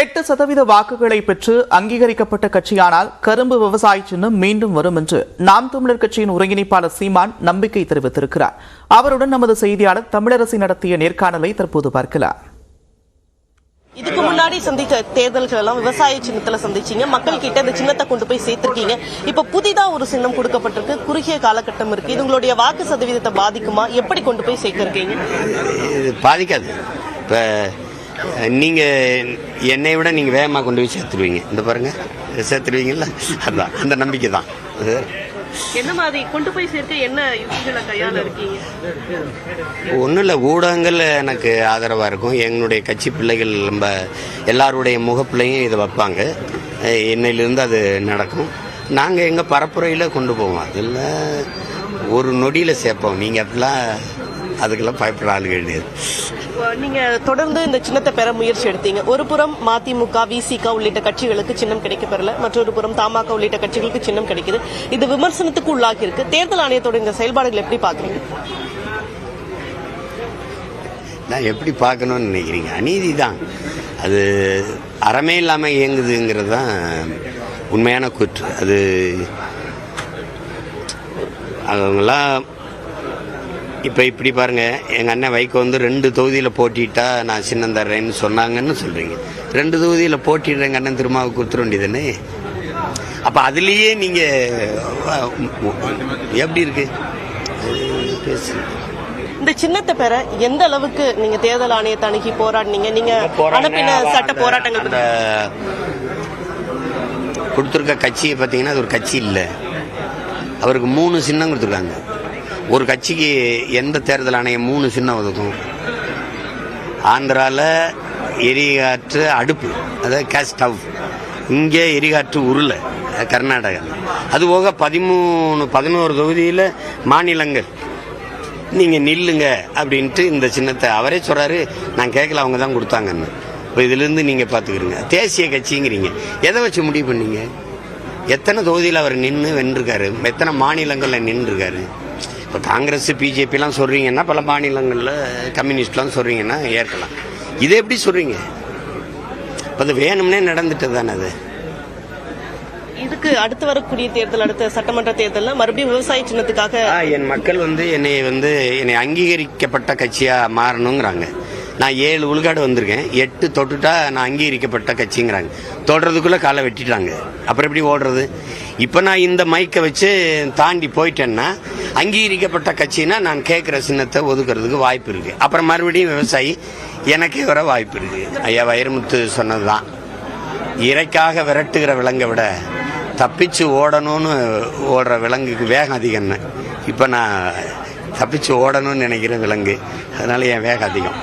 எட்டு சதவீத வாக்குகளை பெற்று அங்கீகரிக்கப்பட்ட கட்சியானால் கரும்பு விவசாய சின்னம் மீண்டும் வரும் என்று நாம் தமிழர் கட்சியின் ஒருங்கிணைப்பாளர் சீமான் நம்பிக்கை தெரிவித்திருக்கிறார். அவருடன் நமது செய்தியாளர் தமிழரசி நடத்திய நேர்காணலை தற்போது பார்க்கலாம். இதுக்கு முன்னாடி சந்தித்த தேர்தல்கள் எல்லாம் விவசாய சின்னத்துல சந்திச்சீங்க. மக்கள் கிட்ட இந்த சின்னத்தை கொண்டு போய் சேர்த்திருக்கீங்க. இப்ப புதிதா ஒரு சின்னம் கொடுக்கப்பட்டிருக்கு. குறுகிய காலகட்டம் இருக்கு. இது உங்களுடைய வாக்கு சதவீதத்தை பாதிக்குமா? எப்படி கொண்டு போய் சேர்த்திருக்கீங்க? பாதிக்காது. இப்போ நீங்கள் என்னை விட நீங்கள் வேகமாக கொண்டு போய் சேர்த்துருவீங்க. இந்த பாருங்க. சேர்த்துருவீங்கல்ல? அதான். அந்த நம்பிக்கை தான். அது. என்ன மாதிரி கொண்டு போய் என்ன ஒன்றும் இல்லை. ஊடகங்கள் எனக்கு ஆதரவாக இருக்கும். எங்களுடைய கட்சி பிள்ளைகள் நம்ம எல்லாருடைய முகப்பிள்ளையும் இதை வைப்பாங்க. என்னையிலிருந்து அது நடக்கும். நாங்கள் எங்கள் பரப்புரையில் கொண்டு போவோம். அதில் ஒரு நொடியில் சேர்ப்போம். நீங்கள் அப்படிலாம் அதுக்கெல்லாம் பயப்பட ஆள் கிடையாது நீங்க தொடர்ந்து இந்த சின்னத்தை பெற முயற்சி எடுத்தீங்க. ஒரு புறம் மதிமுக விசிக உள்ளிட்ட கட்சிகளுக்கு சின்னம் கிடைக்க பெறல மற்றொரு புறம் தமாக உள்ளிட்ட கட்சிகளுக்கு சின்னம் கிடைக்குது. இது விமர்சனத்துக்கு உள்ளாகி இருக்கு. தேர்தல் ஆணையத்தோட இந்த செயல்பாடுகள் எப்படி பாக்குறீங்க? நான் எப்படி பார்க்கணும்னு நினைக்கிறீங்க? அநீதி தான். அது அறமே இல்லாமல் இயங்குதுங்கிறது தான் உண்மையான கூற்று. அது அவங்களாம் இப்போ இப்படி பாருங்க எங்கள் அண்ணன் வைகோ வந்து ரெண்டு தொகுதியில் போட்டிட்டா நான் சின்னம் தர்றேன்னு சொன்னாங்கன்னு சொல்கிறீங்க ரெண்டு தொகுதியில் போட்டிடுற எங்கள் அண்ணன் திருமாவுக்கு கொடுத்துட வேண்டியதுன்னு அப்போ அதுலேயே நீங்கள் எப்படி இருக்கு? பேசுங்க இந்த சின்னத்தை பெற எந்த அளவுக்கு நீங்க தேர்தல் ஆணையத்தை அணுகி போராடினீங்க? நீங்க அனுப்பின சட்ட போராட்டங்கள் கொடுத்துருக்க கட்சியை பார்த்தீங்கன்னா அது ஒரு கட்சி இல்லை. அவருக்கு மூணு சின்னம் கொடுத்துருக்காங்க. ஒரு கட்சிக்கு எந்த தேர்தல் ஆணையம் மூணு சின்ன ஒதுக்கும்? ஆந்திராவில் எரிகாற்று அடுப்பு அதாவது கேஸ் ஸ்டவ். இங்கே எரிகாற்று உருளை கர்நாடகா அது போக பதிமூணு பதினோரு தொகுதியில் மாநிலங்கள். நீங்கள் நில்லுங்க அப்படின்ட்டு இந்த சின்னத்தை அவரே சொல்கிறாரு நான் கேட்கல அவங்க தான் கொடுத்தாங்கன்னு. இப்போ இதுலேருந்து நீங்கள் பார்த்துக்கிறீங்க. தேசிய கட்சிங்கிறீங்க. எதை வச்சு முடிவு பண்ணீங்க? எத்தனை தொகுதியில் அவர் நின்று வென்றிருக்காரு? எத்தனை மாநிலங்களில் நின்றுருக்காரு? இப்போ காங்கிரஸ் பிஜேபிலாம் சொல்கிறீங்கன்னா பல மாநிலங்களில் கம்யூனிஸ்ட்லாம் சொல்கிறீங்கன்னா ஏற்கலாம். இதை எப்படி சொல்கிறீங்க இப்போ அது வேணும்னே நடந்துட்டு தானே அது? இதுக்கு அடுத்து வரக்கூடிய தேர்தல் அடுத்த சட்டமன்ற தேர்தல்ல மறுபடியும் விவசாய சின்னத்துக்காக என் மக்கள் வந்து என்னை வந்து என்னை அங்கீகரிக்கப்பட்ட கட்சியாக மாறணுங்கிறாங்க. நான் ஏழு உள்காடு வந்திருக்கேன். எட்டு தொட்டுட்டா நான் அங்கீகரிக்கப்பட்ட கட்சிங்கிறாங்க. தொடுறதுக்குள்ளே காலை வெட்டிட்டாங்க. அப்புறம் எப்படி ஓடுறது? இப்போ நான் இந்த மைக்கை வச்சு தாண்டி போயிட்டேன்னா அங்கீகரிக்கப்பட்ட கட்சினா நான் கேட்குற சின்னத்தை ஒதுக்குறதுக்கு வாய்ப்பு இருக்குது அப்புறம் மறுபடியும் விவசாயி எனக்கே வர வாய்ப்பு இருக்குது ஐயா வைரமுத்து சொன்னது தான் இறைக்காக விரட்டுகிற விலங்கை விட தப்பிச்சு ஓடணும்னு ஓடுற விலங்குக்கு வேகம் அதிகம்னு இப்போ நான் தப்பிச்சு ஓடணும்னு நினைக்கிற விலங்கு. அதனால என் வேகம் அதிகம்.